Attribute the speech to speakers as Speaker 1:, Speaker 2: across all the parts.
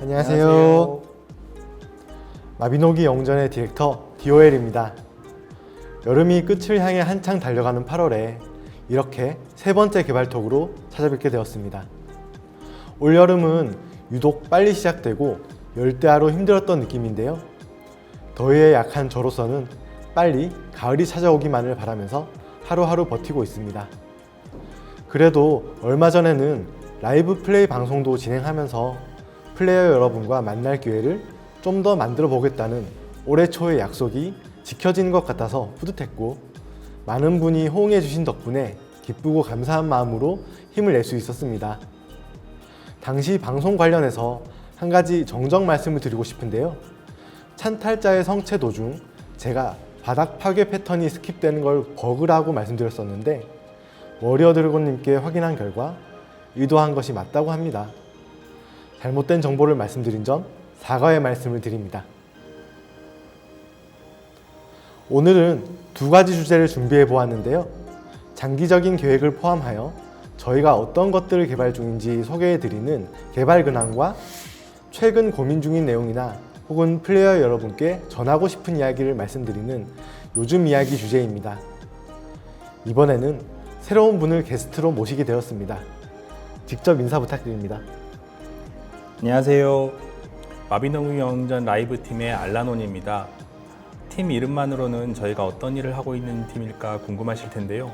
Speaker 1: 안녕하세요. 마비노기 영전의 디렉터 DOL입니다. 여름이 끝을 향해 한창 달려가는 8월에 이렇게 세 번째 개발톡으로 찾아뵙게 되었습니다. 올 여름은 유독 빨리 시작되고 열대야로 힘들었던 느낌인데요. 더위에 약한 저로서는 빨리 가을이 찾아오기만을 바라면서 하루하루 버티고 있습니다. 그래도 얼마 전에는 라이브 플레이 방송도 진행하면서 플레이어 여러분과 만날 기회를 좀 더 만들어 보겠다는 올해 초의 약속이 지켜지는 것 같아서 뿌듯했고 많은 분이 호응해 주신 덕분에 기쁘고 감사한 마음으로 힘을 낼 수 있었습니다. 당시 방송 관련해서 한 가지 정정 말씀을 드리고 싶은데요. 찬탈자의 성체 도중 제가 바닥 파괴 패턴이 스킵되는 걸 버그라고 말씀드렸었는데 워리어 드래곤님께 확인한 결과 의도한 것이 맞다고 합니다. 잘못된 정보를 말씀드린 점 사과의 말씀을 드립니다. 오늘은 두 가지 주제를 준비해 보았는데요. 장기적인 계획을 포함하여 저희가 어떤 것들을 개발 중인지 소개해 드리는 개발 근황과 최근 고민 중인 내용이나 혹은 플레이어 여러분께 전하고 싶은 이야기를 말씀드리는 요즘 이야기 주제입니다. 이번에는 새로운 분을 게스트로 모시게 되었습니다. 직접 인사 부탁드립니다.
Speaker 2: 안녕하세요. 마비노무 영전 라이브 팀의 알라논입니다. 팀 이름만으로는 저희가 어떤 일을 하고 있는 팀일까 궁금하실 텐데요.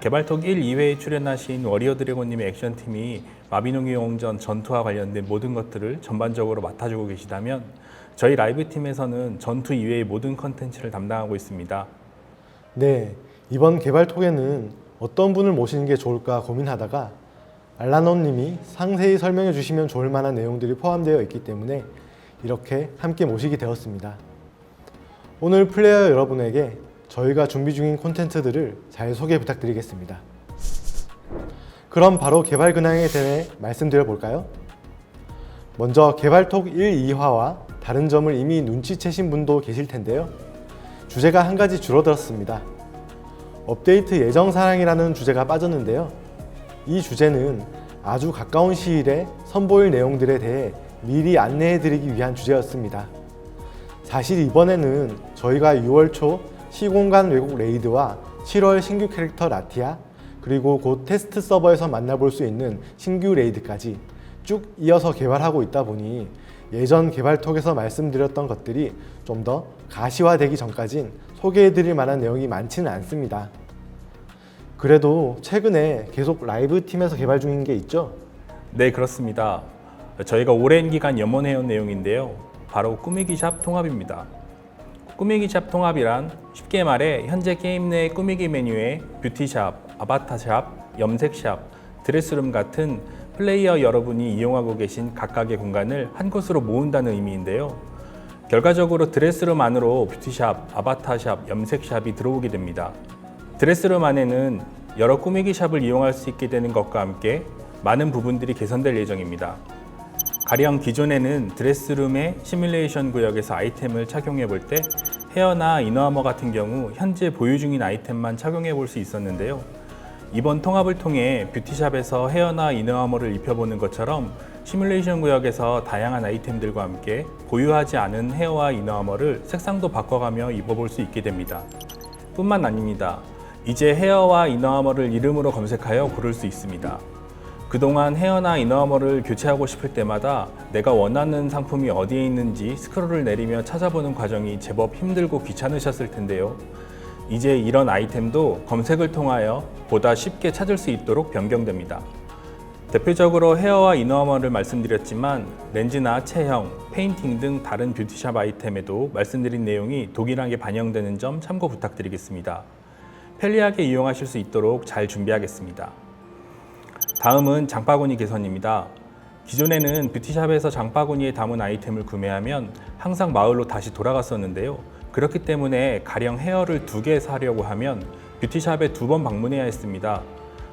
Speaker 2: 개발톡 1, 2회에 출연하신 워리어 드래곤님의 액션팀이 마비노무 영전 전투와 관련된 모든 것들을 전반적으로 맡아주고 계시다면 저희 라이브 팀에서는 전투 이외의 모든 컨텐츠를 담당하고 있습니다.
Speaker 1: 네, 이번 개발톡에는 어떤 분을 모시는 게 좋을까 고민하다가 알라논님이 상세히 설명해 주시면 좋을 만한 내용들이 포함되어 있기 때문에 이렇게 함께 모시게 되었습니다. 오늘 플레이어 여러분에게 저희가 준비 중인 콘텐츠들을 잘 소개 부탁드리겠습니다. 그럼 바로 개발 근황에 대해 말씀드려 볼까요? 먼저 개발톡 1, 2화와 다른 점을 이미 눈치채신 분도 계실 텐데요. 주제가 한 가지 줄어들었습니다. 업데이트 예정 사항이라는 주제가 빠졌는데요. 이 주제는 아주 가까운 시일에 선보일 내용들에 대해 미리 안내해 드리기 위한 주제였습니다. 사실 이번에는 저희가 6월 초 시공간 외국 레이드와 7월 신규 캐릭터 라티아 그리고 곧 테스트 서버에서 만나볼 수 있는 신규 레이드까지 쭉 이어서 개발하고 있다 보니 예전 개발톡에서 말씀드렸던 것들이 좀 더 가시화되기 전까진 소개해드릴 만한 내용이 많지는 않습니다. 그래도 최근에 계속 라이브 팀에서 개발 중인 게 있죠?
Speaker 2: 네, 그렇습니다. 저희가 오랜 기간 염원해온 내용인데요. 바로 꾸미기 샵 통합입니다. 꾸미기 샵 통합이란 쉽게 말해 현재 게임 내 꾸미기 메뉴에 뷰티 샵, 아바타 샵, 염색 샵, 드레스룸 같은 플레이어 여러분이 이용하고 계신 각각의 공간을 한 곳으로 모은다는 의미인데요. 결과적으로 드레스룸 안으로 뷰티샵, 아바타샵, 염색샵이 들어오게 됩니다. 드레스룸 안에는 여러 꾸미기 샵을 이용할 수 있게 되는 것과 함께 많은 부분들이 개선될 예정입니다. 가령 기존에는 드레스룸의 시뮬레이션 구역에서 아이템을 착용해 볼 때 헤어나 이너아머 같은 경우 현재 보유 중인 아이템만 착용해 볼 수 있었는데요. 이번 통합을 통해 뷰티샵에서 헤어나 이너아머를 입혀보는 것처럼 시뮬레이션 구역에서 다양한 아이템들과 함께 보유하지 않은 헤어와 이너아머를 색상도 바꿔가며 입어볼 수 있게 됩니다. 뿐만 아닙니다. 이제 헤어와 이너아머를 이름으로 검색하여 고를 수 있습니다. 그동안 헤어나 이너아머를 교체하고 싶을 때마다 내가 원하는 상품이 어디에 있는지 스크롤을 내리며 찾아보는 과정이 제법 힘들고 귀찮으셨을 텐데요. 이제 이런 아이템도 검색을 통하여 보다 쉽게 찾을 수 있도록 변경됩니다. 대표적으로 헤어와 이너아머를 말씀드렸지만 렌즈나 체형, 페인팅 등 다른 뷰티샵 아이템에도 말씀드린 내용이 동일하게 반영되는 점 참고 부탁드리겠습니다. 편리하게 이용하실 수 있도록 잘 준비하겠습니다. 다음은 장바구니 개선입니다. 기존에는 뷰티샵에서 장바구니에 담은 아이템을 구매하면 항상 마을로 다시 돌아갔었는데요. 그렇기 때문에 가령 헤어를 두 개 사려고 하면 뷰티샵에 두 번 방문해야 했습니다.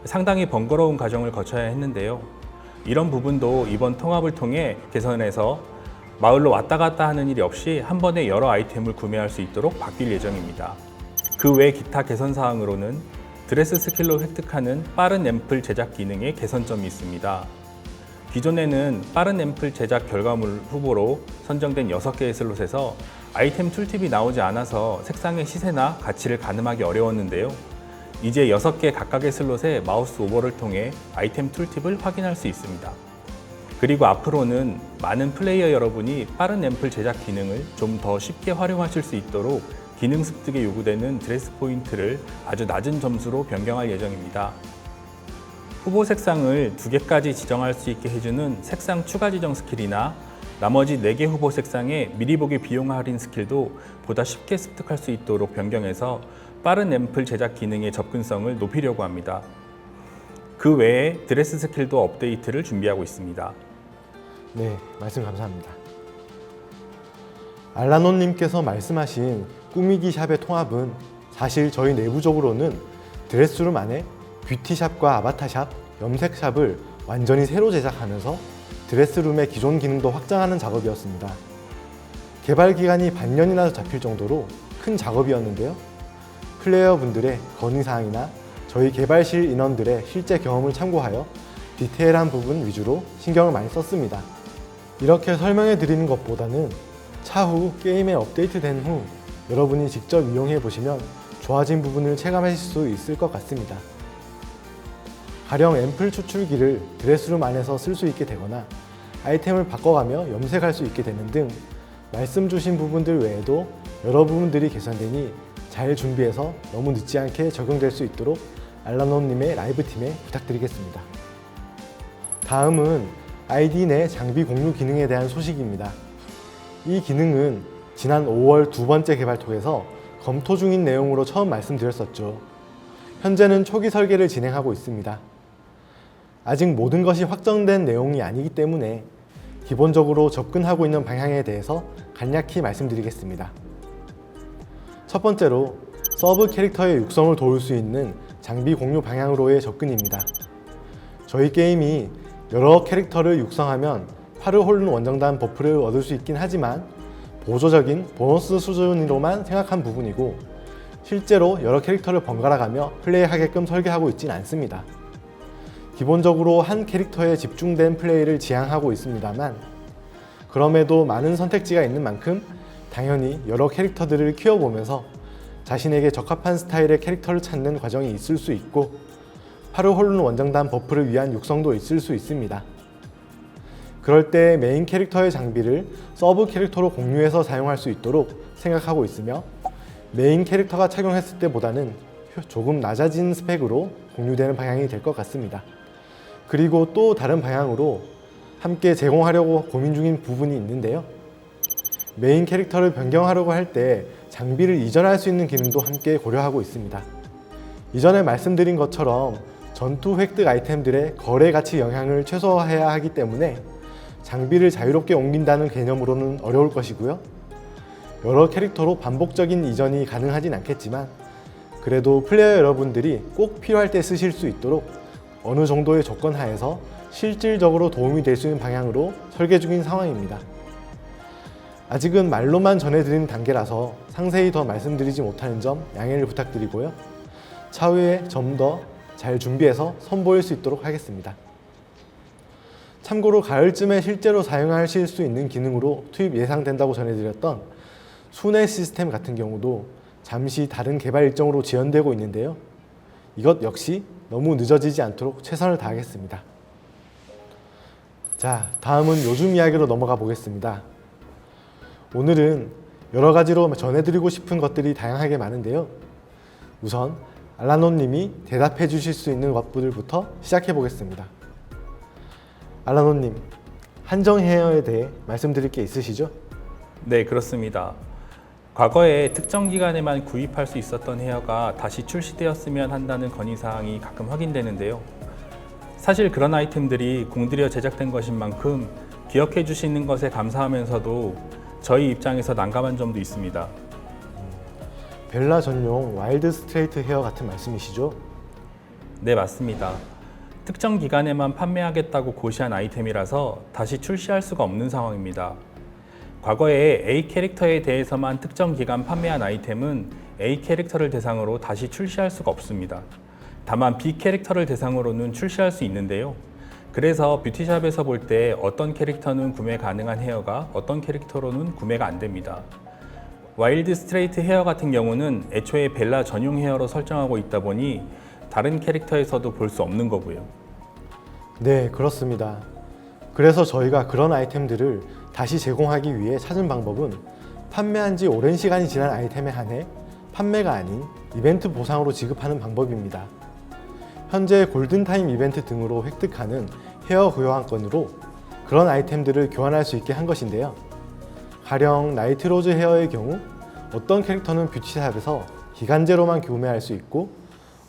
Speaker 2: 상당히 번거로운 과정을 거쳐야 했는데요. 이런 부분도 이번 통합을 통해 개선해서 마을로 왔다 갔다 하는 일이 없이 한 번에 여러 아이템을 구매할 수 있도록 바뀔 예정입니다. 그 외 기타 개선 사항으로는 드레스 스킬로 획득하는 빠른 앰플 제작 기능에 개선점이 있습니다. 기존에는 빠른 앰플 제작 결과물 후보로 선정된 6개의 슬롯에서 아이템 툴팁이 나오지 않아서 색상의 시세나 가치를 가늠하기 어려웠는데요. 이제 6개 각각의 슬롯에 마우스 오버를 통해 아이템 툴팁을 확인할 수 있습니다. 그리고 앞으로는 많은 플레이어 여러분이 빠른 앰플 제작 기능을 좀 더 쉽게 활용하실 수 있도록 기능 습득에 요구되는 드레스 포인트를 아주 낮은 점수로 변경할 예정입니다. 후보 색상을 두 개까지 지정할 수 있게 해주는 색상 추가 지정 스킬이나 나머지 네개 후보 색상의 미리 보기 비용 할인 스킬도 보다 쉽게 습득할 수 있도록 변경해서 빠른 앰플 제작 기능의 접근성을 높이려고 합니다. 그 외에 드레스 스킬도 업데이트를 준비하고 있습니다.
Speaker 1: 네, 말씀 감사합니다. 알라노님께서 말씀하신 꾸미기 샵의 통합은 사실 저희 내부적으로는 드레스룸 안에 뷰티샵과 아바타샵, 염색샵을 완전히 새로 제작하면서 드레스룸의 기존 기능도 확장하는 작업이었습니다. 개발 기간이 반년이나 잡힐 정도로 큰 작업이었는데요. 플레이어 분들의 건의사항이나 저희 개발실 인원들의 실제 경험을 참고하여 디테일한 부분 위주로 신경을 많이 썼습니다. 이렇게 설명해 드리는 것보다는 차후 게임에 업데이트된 후 여러분이 직접 이용해 보시면 좋아진 부분을 체감하실 수 있을 것 같습니다. 가령 앰플 추출기를 드레스룸 안에서 쓸 수 있게 되거나 아이템을 바꿔가며 염색할 수 있게 되는 등 말씀 주신 부분들 외에도 여러 부분들이 개선되니 잘 준비해서 너무 늦지 않게 적용될 수 있도록 알라노님의 라이브 팀에 부탁드리겠습니다. 다음은 아이디 내 장비 공유 기능에 대한 소식입니다. 이 기능은 지난 5월 두 번째 개발톡에서 검토 중인 내용으로 처음 말씀드렸었죠. 현재는 초기 설계를 진행하고 있습니다. 아직 모든 것이 확정된 내용이 아니기 때문에 기본적으로 접근하고 있는 방향에 대해서 간략히 말씀드리겠습니다. 첫 번째로 서브 캐릭터의 육성을 도울 수 있는 장비 공유 방향으로의 접근입니다. 저희 게임이 여러 캐릭터를 육성하면 파르홀룬 원정단 버프를 얻을 수 있긴 하지만 보조적인 보너스 수준으로만 생각한 부분이고 실제로 여러 캐릭터를 번갈아 가며 플레이하게끔 설계하고 있진 않습니다. 기본적으로 한 캐릭터에 집중된 플레이를 지향하고 있습니다만 그럼에도 많은 선택지가 있는 만큼 당연히 여러 캐릭터들을 키워보면서 자신에게 적합한 스타일의 캐릭터를 찾는 과정이 있을 수 있고 파르홀룬 원정단 버프를 위한 육성도 있을 수 있습니다. 그럴 때 메인 캐릭터의 장비를 서브 캐릭터로 공유해서 사용할 수 있도록 생각하고 있으며 메인 캐릭터가 착용했을 때보다는 조금 낮아진 스펙으로 공유되는 방향이 될 것 같습니다. 그리고 또 다른 방향으로 함께 제공하려고 고민 중인 부분이 있는데요. 메인 캐릭터를 변경하려고 할 때 장비를 이전할 수 있는 기능도 함께 고려하고 있습니다. 이전에 말씀드린 것처럼 전투 획득 아이템들의 거래 가치 영향을 최소화해야 하기 때문에 장비를 자유롭게 옮긴다는 개념으로는 어려울 것이고요. 여러 캐릭터로 반복적인 이전이 가능하진 않겠지만 그래도 플레이어 여러분들이 꼭 필요할 때 쓰실 수 있도록 어느 정도의 조건 하에서 실질적으로 도움이 될 수 있는 방향으로 설계 중인 상황입니다. 아직은 말로만 전해드리는 단계라서 상세히 더 말씀드리지 못하는 점 양해를 부탁드리고요. 차후에 좀 더 잘 준비해서 선보일 수 있도록 하겠습니다. 참고로 가을쯤에 실제로 사용하실 수 있는 기능으로 투입 예상된다고 전해드렸던 순회 시스템 같은 경우도 잠시 다른 개발 일정으로 지연되고 있는데요. 이것 역시 너무 늦어지지 않도록 최선을 다하겠습니다. 자, 다음은 요즘 이야기로 넘어가 보겠습니다. 오늘은 여러 가지로 전해드리고 싶은 것들이 다양하게 많은데요. 우선 알라노님이 대답해 주실 수 있는 것들부터 시작해 보겠습니다. 알라노님, 한정 헤어에 대해 말씀드릴 게 있으시죠?
Speaker 2: 네, 그렇습니다. 과거에 특정 기간에만 구입할 수 있었던 헤어가 다시 출시되었으면 한다는 건의사항이 가끔 확인되는데요. 사실 그런 아이템들이 공들여 제작된 것인 만큼 기억해 주시는 것에 감사하면서도 저희 입장에서 난감한 점도 있습니다.
Speaker 1: 벨라 전용 와일드 스트레이트 헤어 같은 말씀이시죠?
Speaker 2: 네, 맞습니다. 특정 기간에만 판매하겠다고 고시한 아이템이라서 다시 출시할 수가 없는 상황입니다. 과거에 A 캐릭터에 대해서만 특정 기간 판매한 아이템은 A 캐릭터를 대상으로 다시 출시할 수가 없습니다. 다만 B 캐릭터를 대상으로는 출시할 수 있는데요. 그래서 뷰티샵에서 볼 때 어떤 캐릭터는 구매 가능한 헤어가 어떤 캐릭터로는 구매가 안 됩니다. 와일드 스트레이트 헤어 같은 경우는 애초에 벨라 전용 헤어로 설정하고 있다 보니 다른 캐릭터에서도 볼 수 없는 거고요.
Speaker 1: 네, 그렇습니다. 그래서 저희가 그런 아이템들을 다시 제공하기 위해 찾은 방법은 판매한 지 오랜 시간이 지난 아이템에 한해 판매가 아닌 이벤트 보상으로 지급하는 방법입니다. 현재 골든타임 이벤트 등으로 획득하는 헤어 교환권으로 그런 아이템들을 교환할 수 있게 한 것인데요. 가령 나이트로즈 헤어의 경우 어떤 캐릭터는 뷰티샵에서 기간제로만 구매할 수 있고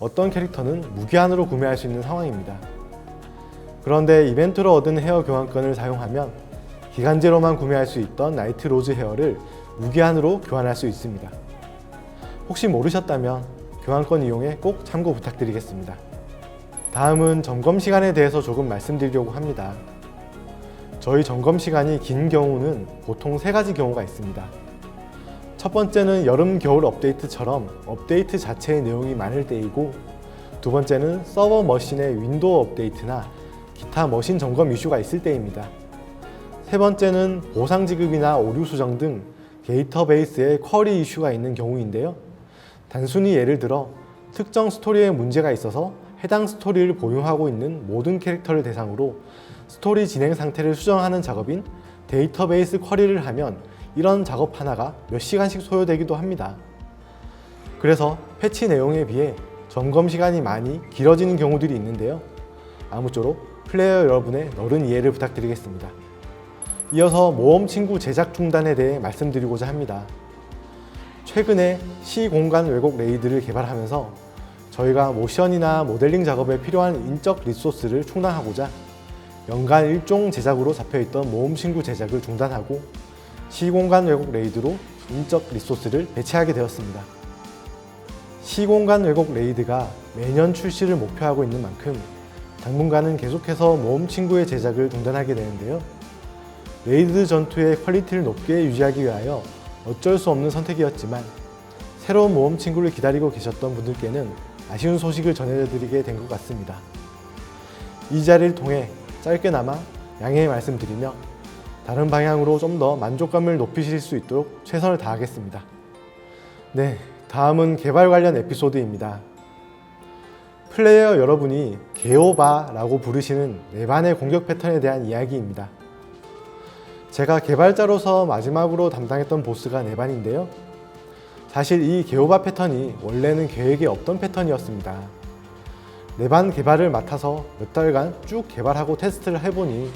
Speaker 1: 어떤 캐릭터는 무기한으로 구매할 수 있는 상황입니다. 그런데 이벤트로 얻은 헤어 교환권을 사용하면 기간제로만 구매할 수 있던 나이트 로즈 헤어를 무기한으로 교환할 수 있습니다. 혹시 모르셨다면 교환권 이용에 꼭 참고 부탁드리겠습니다. 다음은 점검 시간에 대해서 조금 말씀드리려고 합니다. 저희 점검 시간이 긴 경우는 보통 세 가지 경우가 있습니다. 첫 번째는 여름 겨울 업데이트처럼 업데이트 자체의 내용이 많을 때이고 두 번째는 서버 머신의 윈도우 업데이트나 기타 머신 점검 이슈가 있을 때입니다. 세 번째는 보상 지급이나 오류 수정 등 데이터베이스에 쿼리 이슈가 있는 경우인데요. 단순히 예를 들어 특정 스토리에 문제가 있어서 해당 스토리를 보유하고 있는 모든 캐릭터를 대상으로 스토리 진행 상태를 수정하는 작업인 데이터베이스 쿼리를 하면 이런 작업 하나가 몇 시간씩 소요되기도 합니다. 그래서 패치 내용에 비해 점검 시간이 많이 길어지는 경우들이 있는데요. 아무쪼록 플레이어 여러분의 너른 이해를 부탁드리겠습니다. 이어서 모험 친구 제작 중단에 대해 말씀드리고자 합니다. 최근에 시공간 왜곡 레이드를 개발하면서 저희가 모션이나 모델링 작업에 필요한 인적 리소스를 충당하고자 연간 일종 제작으로 잡혀있던 모험 친구 제작을 중단하고 시공간 왜곡 레이드로 인적 리소스를 배치하게 되었습니다. 시공간 왜곡 레이드가 매년 출시를 목표하고 있는 만큼 당분간은 계속해서 모험 친구의 제작을 중단하게 되는데요. 레이드 전투의 퀄리티를 높게 유지하기 위하여 어쩔 수 없는 선택이었지만 새로운 모험 친구를 기다리고 계셨던 분들께는 아쉬운 소식을 전해드리게 된 것 같습니다. 이 자리를 통해 짧게나마 양해의 말씀드리며 다른 방향으로 좀 더 만족감을 높이실 수 있도록 최선을 다하겠습니다. 네, 다음은 개발 관련 에피소드입니다. 플레이어 여러분이 개오바라고 부르시는 네반의 공격 패턴에 대한 이야기입니다. 제가 개발자로서 마지막으로 담당했던 보스가 네반인데요. 사실 이 개오바 패턴이 원래는 계획에 없던 패턴이었습니다. 네반 개발을 맡아서 몇 달간 쭉 개발하고 테스트를 해보니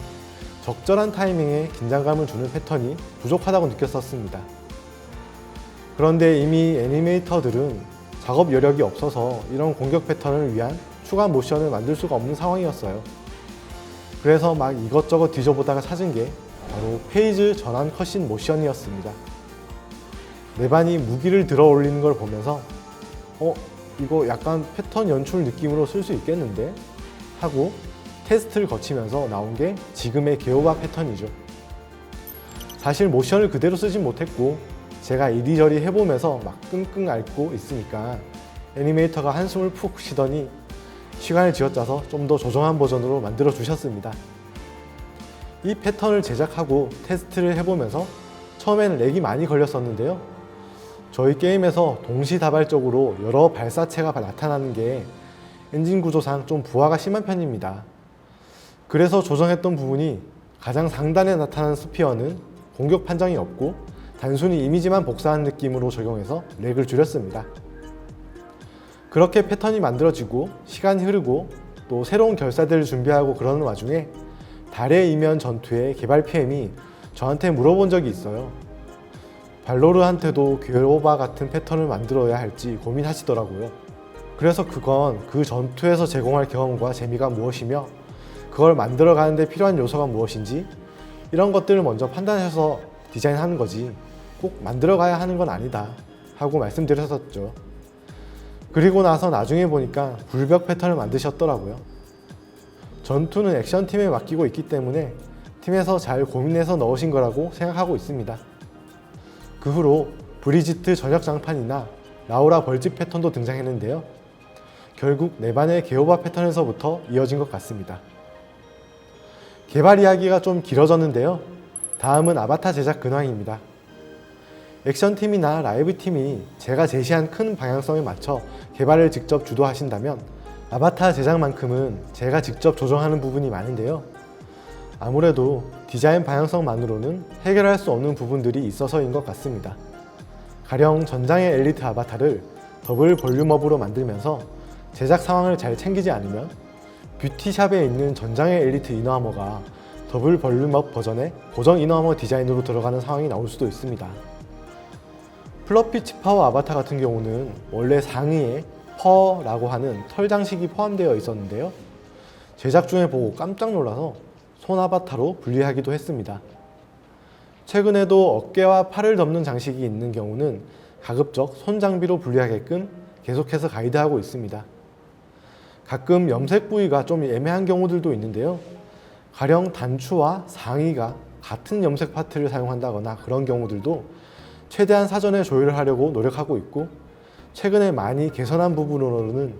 Speaker 1: 적절한 타이밍에 긴장감을 주는 패턴이 부족하다고 느꼈었습니다. 그런데 이미 애니메이터들은 작업 여력이 없어서 이런 공격 패턴을 위한 추가 모션을 만들 수가 없는 상황이었어요. 그래서 막 이것저것 뒤져보다가 찾은 게 바로 페이지 전환 컷신 모션이었습니다. 네반이 무기를 들어 올리는 걸 보면서 어 이거 약간 패턴 연출 느낌으로 쓸 수 있겠는데 하고 테스트를 거치면서 나온 게 지금의 개오바 패턴이죠. 사실 모션을 그대로 쓰진 못했고 제가 이리저리 해보면서 막 끙끙 앓고 있으니까 애니메이터가 한숨을 푹 쉬더니 시간을 쥐어짜서 좀 더 조정한 버전으로 만들어 주셨습니다. 이 패턴을 제작하고 테스트를 해보면서 처음에는 렉이 많이 걸렸었는데요. 저희 게임에서 동시다발적으로 여러 발사체가 나타나는 게 엔진 구조상 좀 부하가 심한 편입니다. 그래서 조정했던 부분이 가장 상단에 나타난 스피어는 공격 판정이 없고 단순히 이미지만 복사한 느낌으로 적용해서 렉을 줄였습니다. 그렇게 패턴이 만들어지고 시간이 흐르고 또 새로운 결사들을 준비하고 그러는 와중에 달의 이면 전투의 개발 PM이 저한테 물어본 적이 있어요. 발로르한테도 괴오바 같은 패턴을 만들어야 할지 고민하시더라고요. 그래서 그건 그 전투에서 제공할 경험과 재미가 무엇이며 그걸 만들어 가는데 필요한 요소가 무엇인지 이런 것들을 먼저 판단해서 디자인하는 거지 꼭 만들어 가야 하는 건 아니다 하고 말씀드렸었죠. 그리고 나서 나중에 보니까 불벽 패턴을 만드셨더라고요. 전투는 액션팀에 맡기고 있기 때문에 팀에서 잘 고민해서 넣으신 거라고 생각하고 있습니다. 그 후로 브리지트 전역 장판이나 라우라 벌집 패턴도 등장했는데요. 결국 네반의 개오바 패턴에서부터 이어진 것 같습니다. 개발 이야기가 좀 길어졌는데요. 다음은 아바타 제작 근황입니다. 액션팀이나 라이브팀이 제가 제시한 큰 방향성에 맞춰 개발을 직접 주도하신다면 아바타 제작만큼은 제가 직접 조정하는 부분이 많은데요. 아무래도 디자인 방향성만으로는 해결할 수 없는 부분들이 있어서인 것 같습니다. 가령 전장의 엘리트 아바타를 더블 볼륨업으로 만들면서 제작 상황을 잘 챙기지 않으면 뷰티샵에 있는 전장의 엘리트 이너아머가 더블 볼륨업 버전의 고정 이너아머 디자인으로 들어가는 상황이 나올 수도 있습니다. 플러피 치파워 아바타 같은 경우는 원래 상의에 퍼라고 하는 털 장식이 포함되어 있었는데요. 제작 중에 보고 깜짝 놀라서 손 아바타로 분리하기도 했습니다. 최근에도 어깨와 팔을 덮는 장식이 있는 경우는 가급적 손 장비로 분리하게끔 계속해서 가이드하고 있습니다. 가끔 염색 부위가 좀 애매한 경우들도 있는데요. 가령 단추와 상의가 같은 염색 파트를 사용한다거나 그런 경우들도 최대한 사전에 조율을 하려고 노력하고 있고 최근에 많이 개선한 부분으로는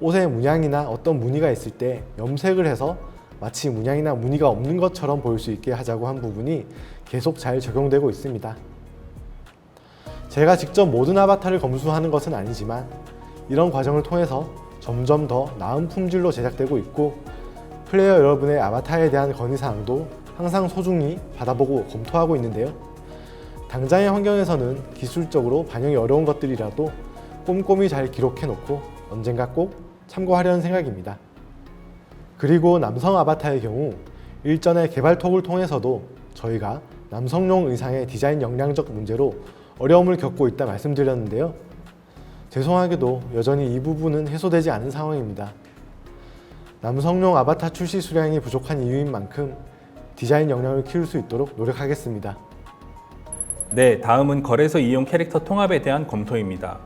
Speaker 1: 옷의 문양이나 어떤 무늬가 있을 때 염색을 해서 마치 문양이나 무늬가 없는 것처럼 보일 수 있게 하자고 한 부분이 계속 잘 적용되고 있습니다. 제가 직접 모든 아바타를 검수하는 것은 아니지만 이런 과정을 통해서 점점 더 나은 품질로 제작되고 있고 플레이어 여러분의 아바타에 대한 건의사항도 항상 소중히 받아보고 검토하고 있는데요. 당장의 환경에서는 기술적으로 반영이 어려운 것들이라도 꼼꼼히 잘 기록해 놓고 언젠가 꼭 참고하려는 생각입니다. 그리고 남성 아바타의 경우 일전의 개발 톡을 통해서도 저희가 남성용 의상의 디자인 역량적 문제로 어려움을 겪고 있다 말씀드렸는데요. 죄송하게도 여전히 이 부분은 해소되지 않은 상황입니다. 남성용 아바타 출시 수량이 부족한 이유인 만큼 디자인 역량을 키울 수 있도록 노력하겠습니다.
Speaker 2: 네, 다음은 거래소 이용 캐릭터 통합에 대한 검토입니다.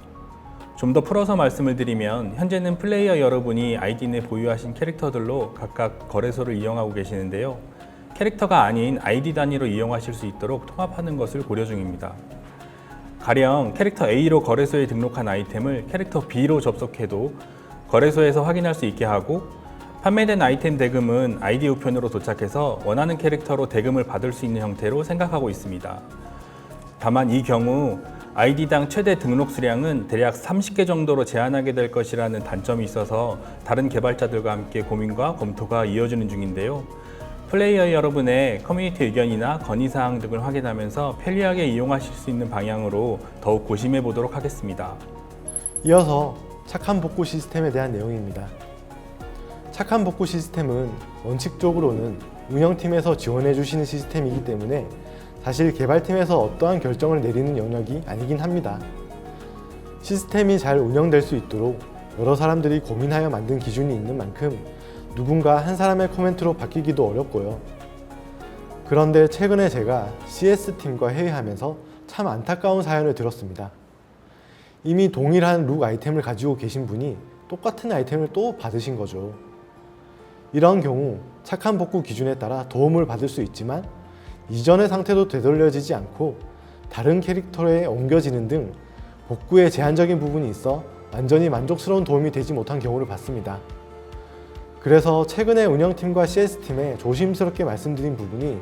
Speaker 2: 좀 더 풀어서 말씀을 드리면 현재는 플레이어 여러분이 아이디 내 보유하신 캐릭터들로 각각 거래소를 이용하고 계시는데요. 캐릭터가 아닌 아이디 단위로 이용하실 수 있도록 통합하는 것을 고려 중입니다. 가령 캐릭터 A로 거래소에 등록한 아이템을 캐릭터 B로 접속해도 거래소에서 확인할 수 있게 하고 판매된 아이템 대금은 아이디 우편으로 도착해서 원하는 캐릭터로 대금을 받을 수 있는 형태로 생각하고 있습니다. 다만 이 경우 아이디당 최대 등록 수량은 대략 30개 정도로 제한하게 될 것이라는 단점이 있어서 다른 개발자들과 함께 고민과 검토가 이어지는 중인데요. 플레이어 여러분의 커뮤니티 의견이나 건의사항 등을 확인하면서 편리하게 이용하실 수 있는 방향으로 더욱 고심해 보도록 하겠습니다.
Speaker 1: 이어서 착한 복구 시스템에 대한 내용입니다. 착한 복구 시스템은 원칙적으로는 운영팀에서 지원해 주시는 시스템이기 때문에 사실 개발팀에서 어떠한 결정을 내리는 영역이 아니긴 합니다. 시스템이 잘 운영될 수 있도록 여러 사람들이 고민하여 만든 기준이 있는 만큼 누군가 한 사람의 코멘트로 바뀌기도 어렵고요. 그런데 최근에 제가 CS팀과 회의하면서 참 안타까운 사연을 들었습니다. 이미 동일한 룩 아이템을 가지고 계신 분이 똑같은 아이템을 또 받으신 거죠. 이런 경우 착한 복구 기준에 따라 도움을 받을 수 있지만 이전의 상태도 되돌려지지 않고 다른 캐릭터에 옮겨지는 등 복구에 제한적인 부분이 있어 완전히 만족스러운 도움이 되지 못한 경우를 봤습니다. 그래서 최근에 운영팀과 CS팀에 조심스럽게 말씀드린 부분이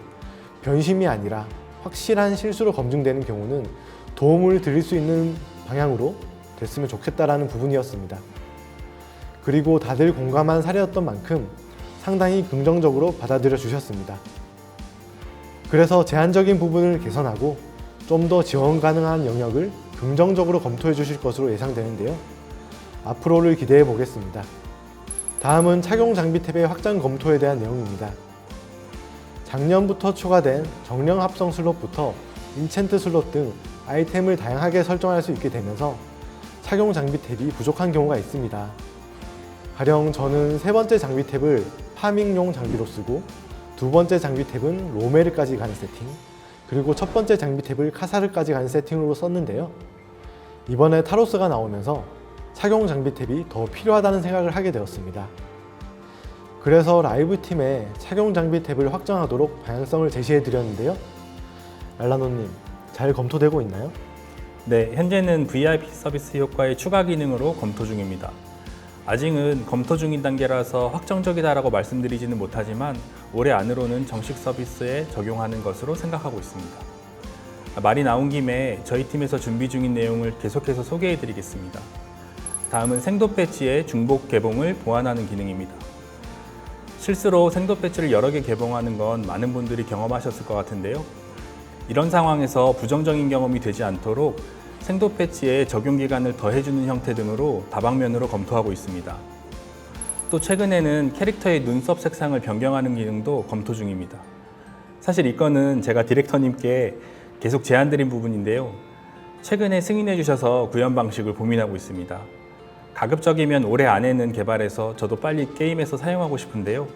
Speaker 1: 변심이 아니라 확실한 실수로 검증되는 경우는 도움을 드릴 수 있는 방향으로 됐으면 좋겠다라는 부분이었습니다. 그리고 다들 공감한 사례였던 만큼 상당히 긍정적으로 받아들여 주셨습니다. 그래서 제한적인 부분을 개선하고 좀 더 지원 가능한 영역을 긍정적으로 검토해 주실 것으로 예상되는데요. 앞으로를 기대해 보겠습니다. 다음은 착용 장비 탭의 확장 검토에 대한 내용입니다. 작년부터 추가된 정령 합성 슬롯부터 인챈트 슬롯 등 아이템을 다양하게 설정할 수 있게 되면서 착용 장비 탭이 부족한 경우가 있습니다. 가령 저는 세 번째 장비 탭을 파밍용 장비로 쓰고 두 번째 장비 탭은 로메르까지 가는 세팅, 그리고 첫 번째 장비 탭을 카사르까지 가는 세팅으로 썼는데요. 이번에 타로스가 나오면서 착용 장비 탭이 더 필요하다는 생각을 하게 되었습니다. 그래서 라이브 팀에 착용 장비 탭을 확장하도록 방향성을 제시해 드렸는데요. 랄라노님, 잘 검토되고 있나요?
Speaker 2: 네, 현재는 VIP 서비스 효과의 추가 기능으로 검토 중입니다. 아직은 검토 중인 단계라서 확정적이다라고 말씀드리지는 못하지만 올해 안으로는 정식 서비스에 적용하는 것으로 생각하고 있습니다. 말이 나온 김에 저희 팀에서 준비 중인 내용을 계속해서 소개해 드리겠습니다. 다음은 생도 배지의 중복 개봉을 보완하는 기능입니다. 실수로 생도 배지를 여러 개 개봉하는 건 많은 분들이 경험하셨을 것 같은데요. 이런 상황에서 부정적인 경험이 되지 않도록 생도 패치에 적용 기간을 더해주는 형태 등으로 다방면으로 검토하고 있습니다. 또 최근에는 캐릭터의 눈썹 색상을 변경하는 기능도 검토 중입니다. 사실 이 건은 제가 디렉터님께 계속 제안드린 부분인데요. 최근에 승인해 주셔서 구현 방식을 고민하고 있습니다. 가급적이면 올해 안에는 개발해서 저도 빨리 게임에서 사용하고 싶은데요.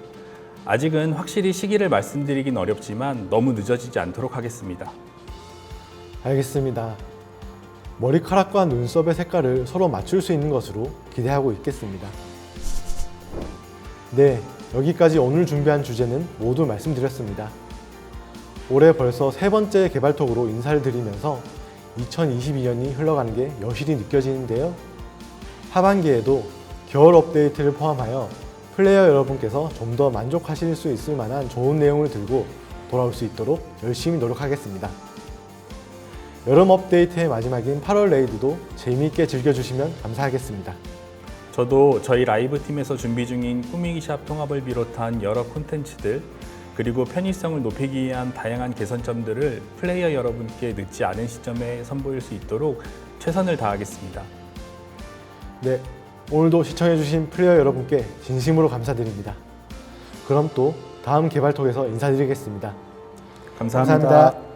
Speaker 2: 아직은 확실히 시기를 말씀드리긴 어렵지만 너무 늦어지지 않도록 하겠습니다.
Speaker 1: 알겠습니다. 머리카락과 눈썹의 색깔을 서로 맞출 수 있는 것으로 기대하고 있겠습니다. 네, 여기까지 오늘 준비한 주제는 모두 말씀드렸습니다. 올해 벌써 세 번째 개발톡으로 인사를 드리면서 2022년이 흘러가는 게 여실히 느껴지는데요. 하반기에도 겨울 업데이트를 포함하여 플레이어 여러분께서 좀 더 만족하실 수 있을 만한 좋은 내용을 들고 돌아올 수 있도록 열심히 노력하겠습니다. 여름 업데이트의 마지막인 8월 레이드도 재미있게 즐겨주시면 감사하겠습니다.
Speaker 2: 저도 저희 라이브 팀에서 준비 중인 꾸미기샵 통합을 비롯한 여러 콘텐츠들 그리고 편의성을 높이기 위한 다양한 개선점들을 플레이어 여러분께 늦지 않은 시점에 선보일 수 있도록 최선을 다하겠습니다.
Speaker 1: 네, 오늘도 시청해주신 플레이어 여러분께 진심으로 감사드립니다. 그럼 또 다음 개발톡에서 인사드리겠습니다
Speaker 2: 감사합니다.
Speaker 1: 감사합니다.